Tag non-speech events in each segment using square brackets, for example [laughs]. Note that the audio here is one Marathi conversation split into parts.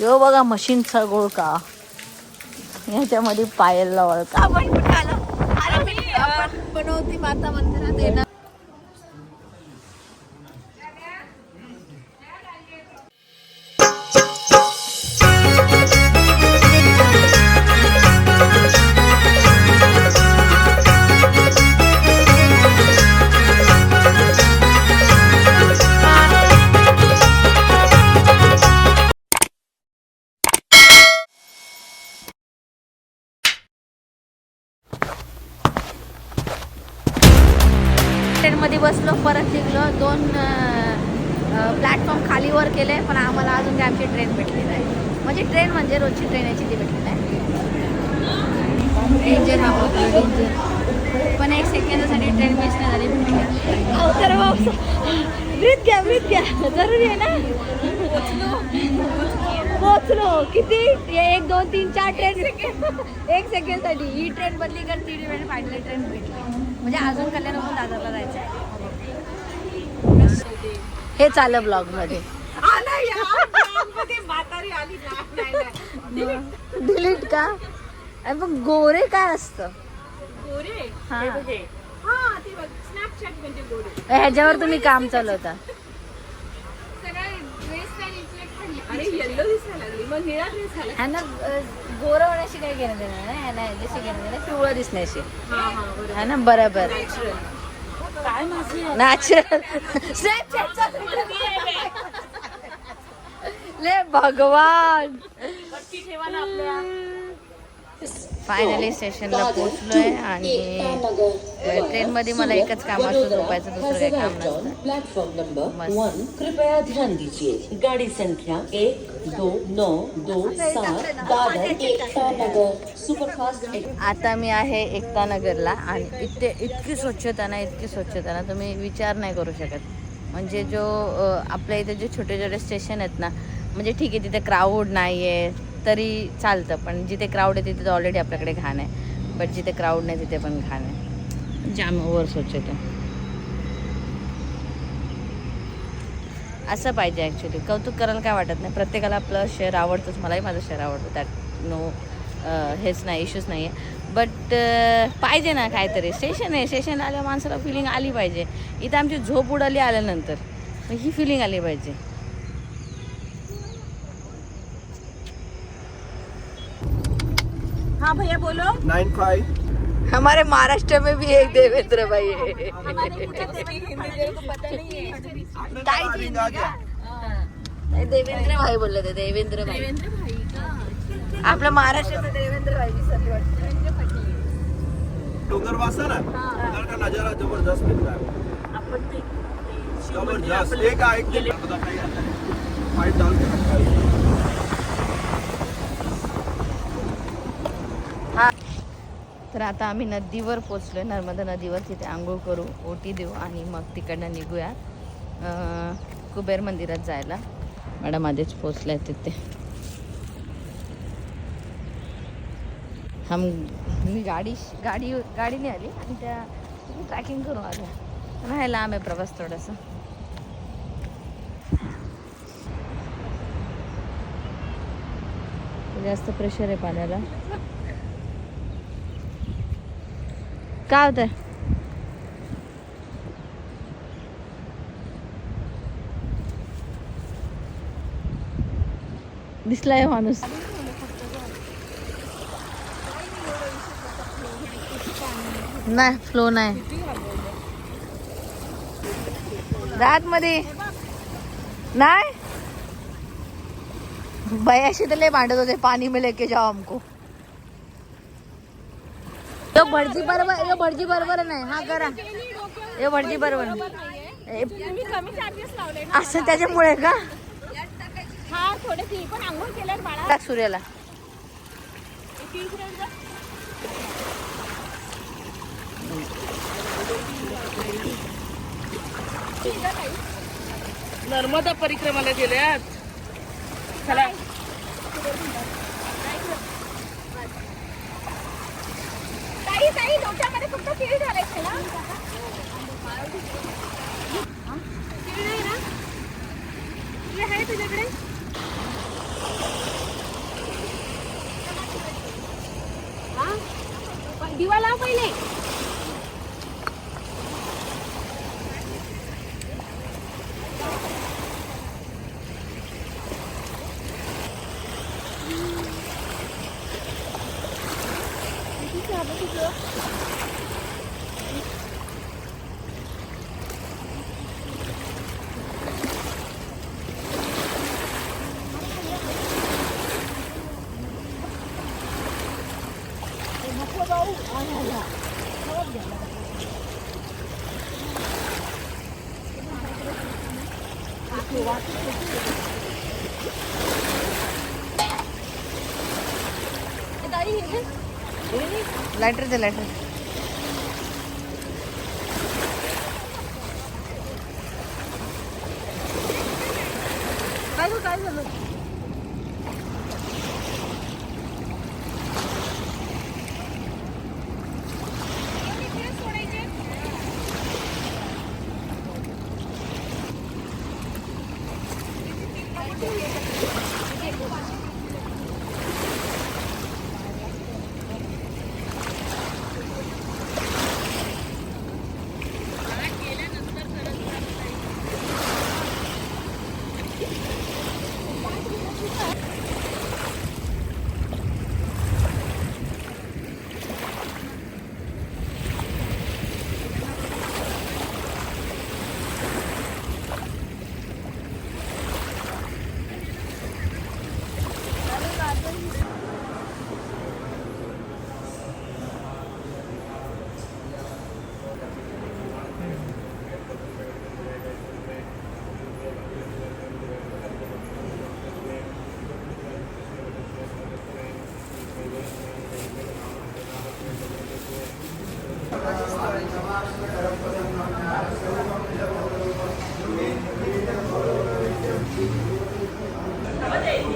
यो बघा मशीनचा गोळका याच्यामध्ये पायलला वळका आपण कुठे आलो. आपण बनवती माता मंदिरात येणार. परत निघलो दोन प्लॅटफॉर्म खाली वर केले पण आम्हाला अजून काय आमची ट्रेन भेटली नाही. म्हणजे ट्रेन म्हणजे रोजची ट्रेन याची ती भेटली नाही. डेंजर हा डेंजर पण एक सेकंदासाठी ट्रेन मिस नाही झाली. तर ब्रीथ घ्या ब्रीथ घ्या. जरुरी आहे ना? पोचलो. किती? एक दोन तीन चार ट्रेन एक सेकंडसाठी ही ट्रेन बदली कर ती ट्रेन फायनल ट्रेन भेटली. म्हणजे अजून कल्याणहून दादरला जायचं आहे हे चाललं ब्लॉगमध्ये. डिलीट का? आणि मग गोरे काय असतं? हा. ह्याच्यावर तुम्ही काम चालवता. अरे येल्लो दिसायला लागली. मग निळा ड्रेस झाला. ह्यांना गोरं होण्याशी काही घेणं देणं नाही. ह्यांना ह्याच्याशी घेणं देणं पिवळं दिसण्याशी. है ना बरोबर. काय माझी नॅचरल ले भगवान. ठेवा ना आपल्या. फायनली स्टेशनला पोहोचलोय आणि ट्रेन मध्ये मला एकच काम असतं झोपायचं दुसरं काही काम नसतं. Platform number. वन कृपया ध्यान दीजिए. गाड़ी संख्या एक दो नौ दो सात दादर सुपरफास्ट आता मी आहे एकता नगरला आणि इथे इतकी स्वच्छता ना इतकी स्वच्छता ना तुम्ही विचार नाही करू शकत. म्हणजे जो आपल्या इथे जे छोटे छोटे स्टेशन आहेत ना म्हणजे ठीक आहे तिथे क्राऊड नाही आहे तरी चालतं पण जिथे क्राऊड आहे तिथे ऑलरेडी आपल्याकडे घाण आहे. बट जिथे क्राऊड नाही तिथे पण घाण आहे. जाम ओव्हर स्वच्छता. असं पाहिजे ॲक्च्युली कौतुक करायला काय वाटत नाही. प्रत्येकाला आपलं शहर आवडतंच. मलाही माझं शहर आवडतं. त्यात नो हेच नाही इश्यूज नाही आहे बट पाहिजे ना काहीतरी. स्टेशन आहे. स्टेशन आल्या माणसाला फिलिंग आली पाहिजे. इथं आमची झोप उडाली आल्यानंतर. ही फिलिंग आली पाहिजे. हाँ भैया बोलो। Nine five. हमारे महाराष्ट्र में भी एक देवेंद्र भाई है। हमारे पूछे थे भी हिंदी तेरे को पता नहीं है। ताई जी आ गया नाही, देवेंद्र भाई बोलले ते देवेंद्र भाई। देवेंद्र भाई का। आपल्या महाराष्ट्रात देवेंद्र भाई विसरली वाटतं डोंगर वासा ना? उधर का नजारा जबरदस्त मिलता है। आपण ते ते जबरदस्त। एक आ एक दिन पता नहीं आता है पाइप डाल के रखा है। तर आता आम्ही नदीवर पोचलो आहे नर्मदा नदीवर. तिथे आंघोळ करू ओटी देऊ आणि मग तिकडनं निघूया कुबेर मंदिरात जायला. मॅडम आधीच पोचल्या तिथे. हम मी गाडी गाडी गाडीने आली आणि त्या ट्रॅकिंग करून आल्या राहायला आम्ही लांब आहे प्रवास थोडासा. जास्त प्रेशर आहे पाण्याला. काय होतंय दिसलाय माणूस नाही फ्लो रात मध्ये नाही? बयाशी तर होते, पाणी में लेके जाओ हमको यो भटजी बरोबर यो भटजी बरोबर नाही हा करा. यो भटजी बरोबर असं त्याच्यामुळे का? हा टाक सूर्याला. नर्मदा परिक्रमाला गेल्यात. चला. ताई ताई लोटामध्ये फक्त तीळ घालायचे ना? तीळ नाही ना? तीळ आहे दिवा लाव पहिले. लायटर दे लायटर काय गं, काय झालं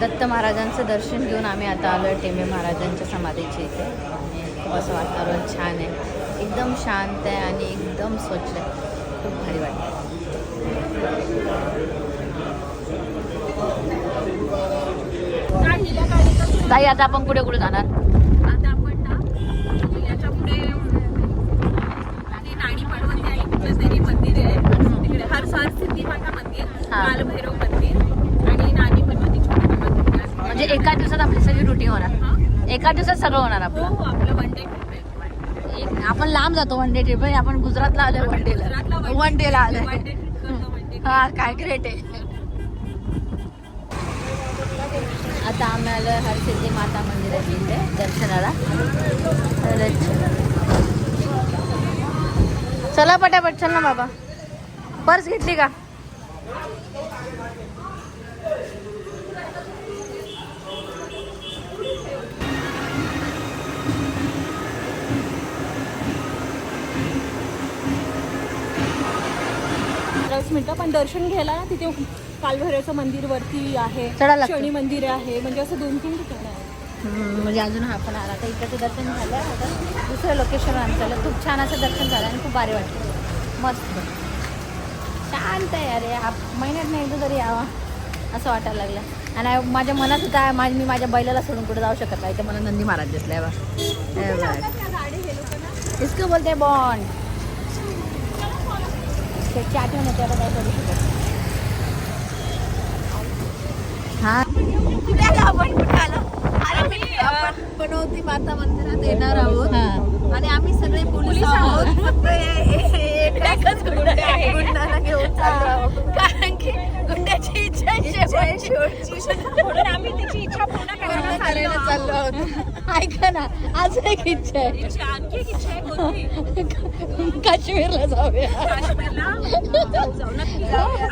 दत्त महाराजांचं दर्शन घेऊन आम्ही आता आलो टेंबे महाराजांच्या समाधीच्या इथे. खूप असं वातावरण छान आहे. एकदम शांत आहे आणि एकदम स्वच्छ आहे. खूप भारी वाटतं. ताई आता आपण कुठे कुठे जाणार? आता आपण ना पुढे आणि नाणी कुठलं तरी मंदिर आहे. तिकडे हर सिद्धी माता हा. मंदिर आणि नाणी पाडवती छोटी मंदिर आहे. म्हणजे एका दिवसात आपली सगळी रुटीन होणार? एका दिवसात सगळं होणार आपलं. हो आपलं वन डे ट्रिप आपण लांब जातो वन डे ट्रिप आपण गुजरातला आलोय वन डेला वन डेला आलोय. हा काय ग्रेट आहे. आता आम्ही आलो हरसिद्धी माता मंदिराच्या इथे दर्शनाला. चला पटापट चल ना बाबा. पर्स घेतली का? दस मिनिटं. पण दर्शन घ्यायला ना तिथे कालभैरवचं मंदिर वरती आहे. लागतं. शनी मंदिर आहे. म्हणजे असं दोन तीन ठिकाण आहे हम्म, म्हणजे अजून हा पण आला. आता इकडचं दर्शन झालं. आता दुसऱ्या लोकेशनवर आमचं खूप छान असं दर्शन झालं आणि खूप भारी वाटतं मस्त. शांत आहे अरे. हा महिन्यात नाही एकदा तरी यावा असं वाटायला लागलं. आणि माझ्या मनात होतं आहे, माझ मी माझ्या बैलाला सोडून कुठे जाऊ शकत नाही. तर मला नंदी महाराज दिसलाय बा हे बघ. इसको बोलते बॉन्ड. त्याची आठवण होते आता काय करू शकत हा. कुठे आलो आपण? कुठे आलो? अरे आपण बनवती माता मंदिरात येणार आहोत. आणि आम्ही सगळे पोलीस आहोत. गुंडाला घेऊन. कारण की गुंड्याची इच्छा म्हणून आम्ही तिची इच्छा पूर्ण करायला चाललो आहोत. ऐका ना आज एक इच्छा आहे. आणखी एक इच्छा आहे काश्मीरला जाऊया. काश्मीरला.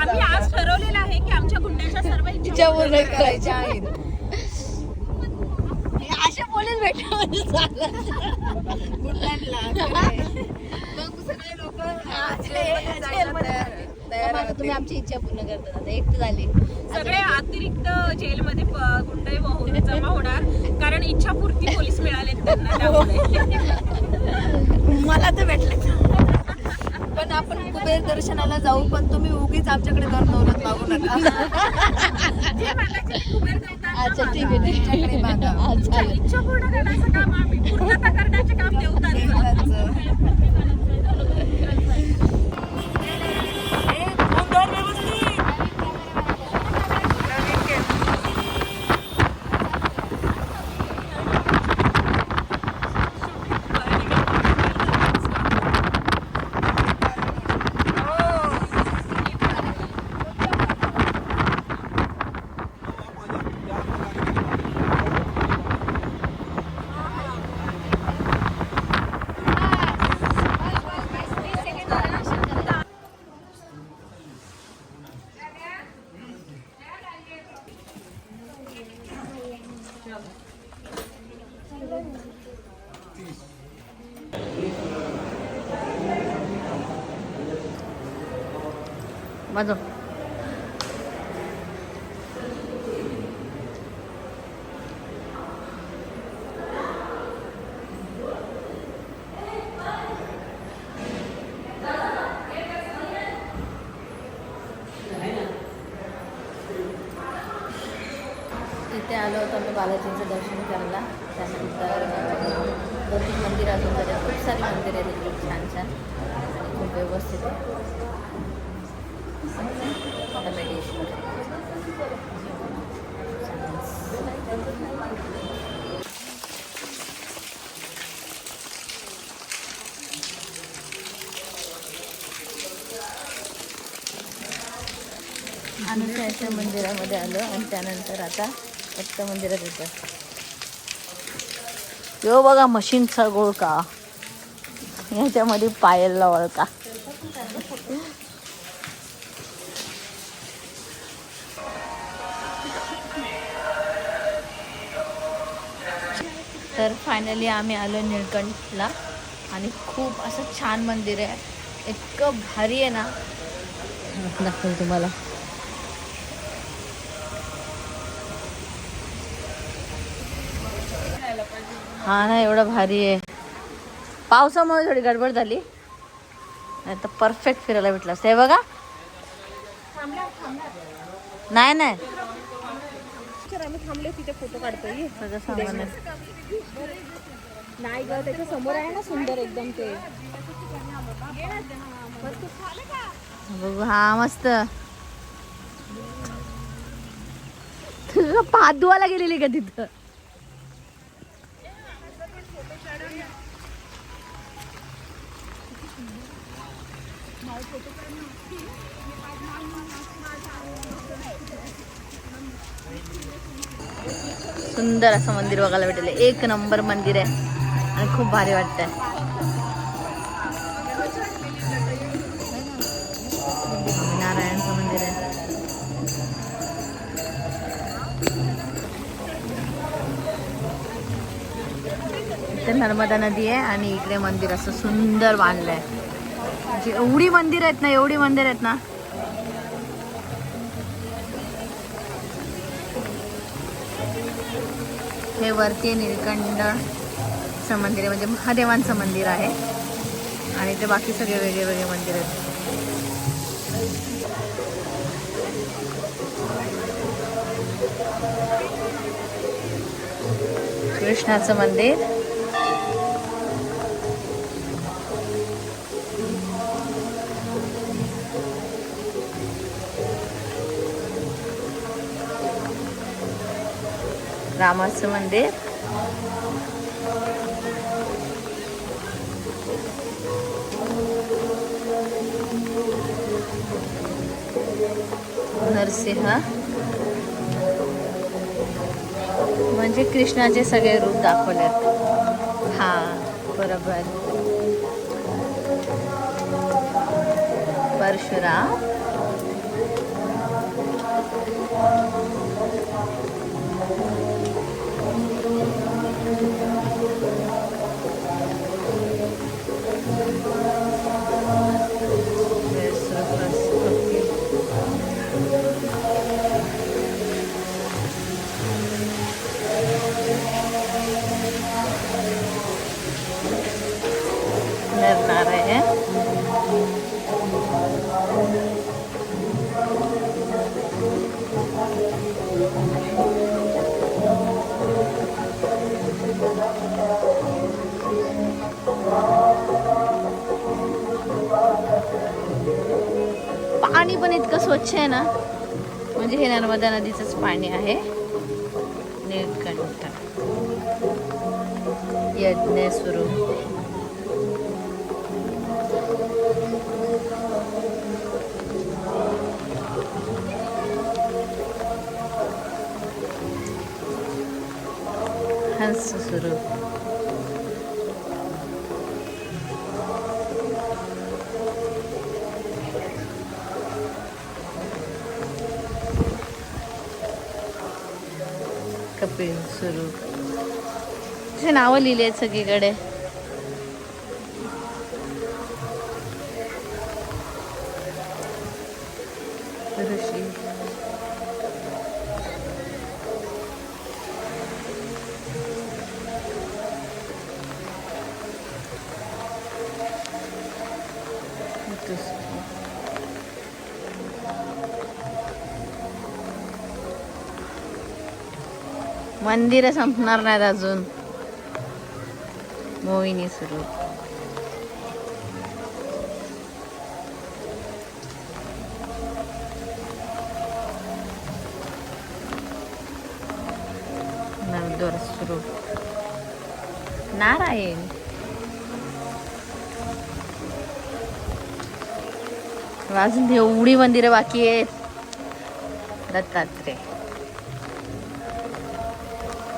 आम्ही आज ठरवलेलं आहे की आमच्या [laughs] इच्छा पूर्ण करायच्या आहेत. असे पोलीस म्हणजे तुम्ही आमची इच्छा पूर्ण करतात आता एकटं झाली. सगळे अतिरिक्त जेलमध्ये होऊन जमा होणार. कारण इच्छापूर्ती पोलीस मिळालेत त्यांना त्यामुळे. [laughs] मला तर भेटले. पण आपण कुबेर दर्शनाला जाऊ पण तुम्ही उगीच आमच्याकडे कर दौलत मागू नका. अच्छा ठीक. आहे ठीक आहे. चालेल इच्छा पूर्ण करण्याचं काम आम्ही. पूर्णता करण्याचे काम वाजव इथे आलो होतो आम्ही बालाजींचं दर्शन करायला त्यानंतर अं, दोन तीन मंदिर अजून झाले खूप सारी मंदिर आहेत इथे छान छान आणि खूप व्यवस्थित आहे आता मेडिटेशन अनुसयाच्या मंदिरामध्ये आलो आणि त्यानंतर आता दत्त मंदिरात येतो. यो बघा मशीनचा गोळ का? याच्यामध्ये लावळ का? तर फायनली आम्ही आलो निळकंठला आणि खूप असं छान मंदिर आहे. इतकं भारी आहे ना. दाखवेल तुम्हाला. हा ना एवढं भारी आहे. पावसामुळे थोडी गडबड झाली. नाही तर परफेक्ट फिरायला भेटलं असतं हे बघा. नाही नाही. सगळं सामान आहे. नाही ग त्याच्यासमोर आहे ना सुंदर एकदम ते. बघू हा मस्त. धुवायला गेलेली का तिथं? सुंदर असं मंदिर बघायला भेटेल. एक नंबर मंदिर आहे. आणि खूप भारी वाटतंय. नारायणचं मंदिर आहे. इथे नर्मदा नदी आहे आणि इकडे मंदिर असं सुंदर बांधलंय. म्हणजे एवढी मंदिर आहेत ना एवढी मंदिर आहेत ना. हे वरती निळकंठचं मंदिर आहे. म्हणजे महादेवांचं मंदिर आहे. आणि ते बाकी सगळे वेगळे वेगळे मंदिर आहेत. कृष्णाचं मंदिर. रामाचं मंदिर. नरसिंह. म्हणजे कृष्णाचे सगळे रूप दाखवलेत. हा बरोबर. परशुराम. Nerede? स्वच्छ आहे ना? म्हणजे हे नर्मदा नदीचंच पाणी आहे. नीलकंठ यज्ञ सुरू. हंस सुरू. कपिल सुरू नावं लिहिली आहेत सगळीकडे. मंदिर संपणार नाहीत अजून. मोहिनी सुरू. नवदोर सुरू. नारायण. अजून एवढी मंदिरं बाकी आहेत. दत्तात्रय.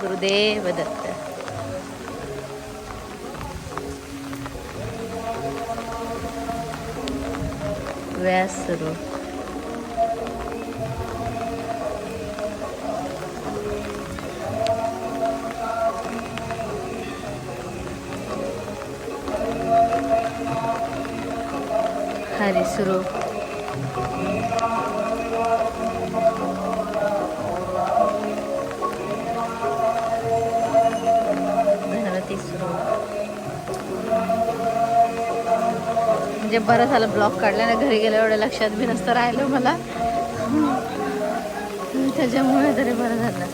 गुरुदेव दत्त व्यास सुरू हरी म्हणजे बरं झालं ब्लॉक काढला ना घरी गेल्या एवढं लक्षात बी नसतं राहिलं मला. त्याच्यामुळे तरी बरं झालं.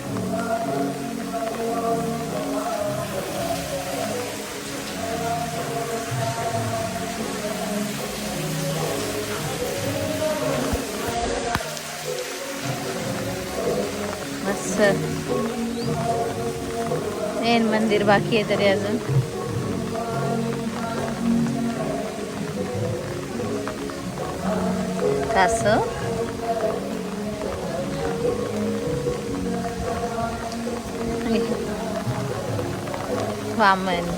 मस्त. मेन मंदिर बाकी आहे तरी अजून. rasa. Ramen.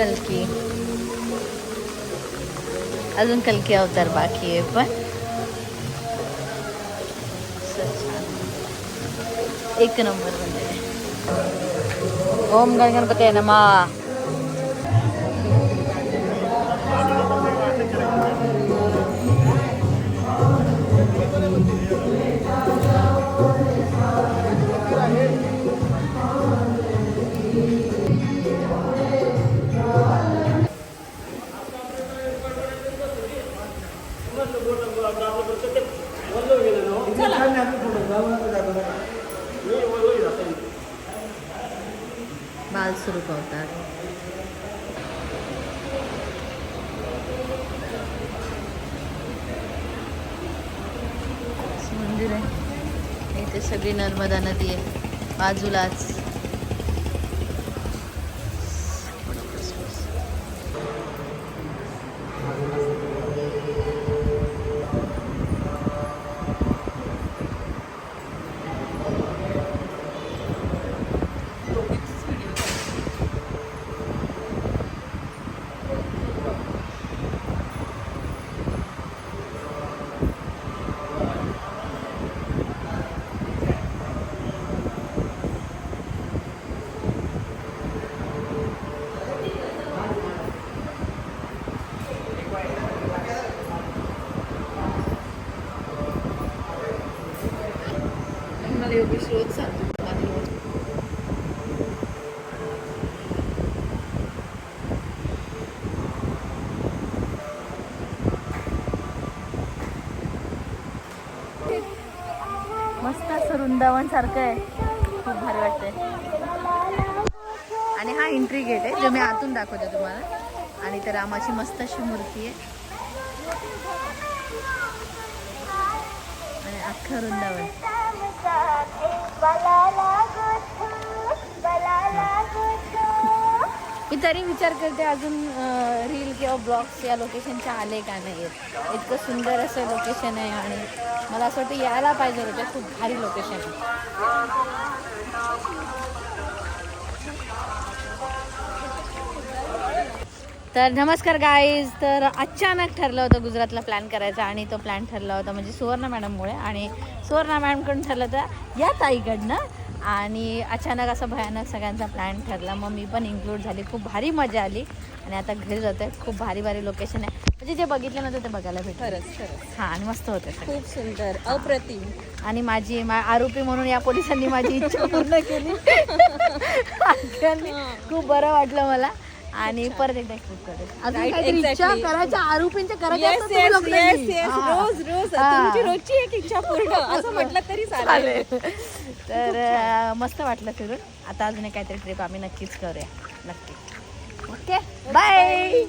कलकी. अजून कलकी अवतार बाकी आहे पण. एक नंबर म्हणजे ओम गण गणपती आहे मा बाल सुरू पावतात मंदिर आहे. इथे सगळी नर्मदा नदी आहे. बाजूलाच मला योगेश रोज सांगतो माझी रोज मस्त वृंदावन सारखं आहे. खूप भारी वाटतंय. आणि हा एंट्री गेट आहे जो मी आतून दाखवते तुम्हाला. आणि तर रामाची मस्त अशी मूर्ती आहे. आणि अख्खं वृंदावन. तरी विचार करते अजून रील किंवा ब्लॉग्स या लोकेशनच्या आले का नाही आहेत इतकं सुंदर असं लोकेशन आहे आणि मला असं वाटतं यायला पाहिजे होतं खूप भारी लोकेशन आहे. तर नमस्कार गाईज तर अचानक ठरलं होतं गुजरातला प्लॅन करायचा आणि तो प्लॅन ठरला होता म्हणजे सुवर्णा मॅडममुळे आणि सुवर्णा मॅडमकडून ठरलं तर या ताईकडनं आणि अचानक असा भयानक सगळ्यांचा प्लॅन ठरला. मग मी पण इन्क्लूड झाली. खूप भारी मजा आली. आणि आता घरी जाते खूप भारी भारी लोकेशन आहे. म्हणजे जे बघितलं नव्हतं ते बघायला भेटलं. खरंच खरंच. हा आणि मस्त होते सगळे. खूप सुंदर. अप्रतिम. आणि माझी मा- आरोपी म्हणून या पोलिसांनी माझी इच्छा [laughs] पूर्ण केली. [laughs] [laughs] खूप बरं वाटलं मला. आणि परत एकदा करेल. इच्छा. करायच्या आरोपींच्या करायच्या. रोज रोज. तुमची रोजची एक इच्छा पूर्ण. [laughs] असं म्हटलं तरी चालेल. [laughs] तर मस्त वाटलं फिरून. आता अजून काहीतरी ट्रिप आम्ही नक्कीच करूया. नक्की. ओके. बाय